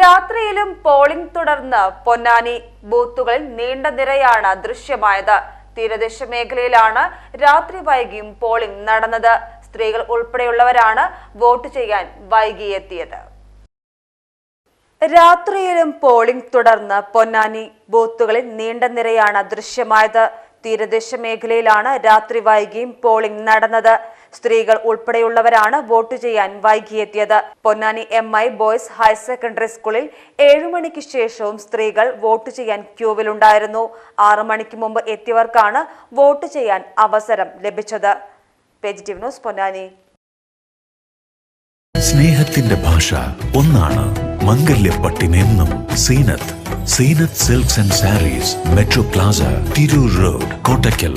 രാത്രിയിലും പോളിംഗ് തുടർന്ന് പൊന്നാനി ബൂത്തുകളിൽ നീണ്ട നിരയാണ് ദൃശ്യമായത്. തീരദേശ മേഖലയിലാണ് രാത്രി വൈകിയും പോളിംഗ് നടന്നത്. സ്ത്രീകൾ ഉൾപ്പെടെയുള്ളവരാണ് വോട്ട് ചെയ്യാൻ വൈകിയെത്തിയത്. രാത്രിയിലും പോളിംഗ് തുടർന്ന് പൊന്നാനി ബൂത്തുകളിൽ നീണ്ട നിരയാണ് ദൃശ്യമായത്. തീരദേശ മേഖലയിലാണ് രാത്രി വൈകിയും പോളിംഗ് നടന്നത്. സ്ത്രീകൾ ഉൾപ്പെടെയുള്ളവരാണ് വോട്ട് ചെയ്യാൻ വൈകിയെത്തിയത്. Ponnani M I boys higher secondary സ്കൂളിൽ ഏഴു മണിക്ക് ശേഷവും സ്ത്രീകൾ വോട്ട് ചെയ്യാൻ ക്യൂവിലുണ്ടായിരുന്നു. ആറു മണിക്ക് മുമ്പ് എത്തിയവർക്കാണ് വോട്ട് ചെയ്യാൻ അവസരം ലഭിച്ചത്. ന്യൂസ് പൊന്നാനി. സ്നേഹത്തിന്റെ ഭാഷ ഒന്നാണ്. മംഗല്യപ്പട്ടിനെന്നും Seenath. Seenath silks and sarees metro plaza Tirur road Kottakkal.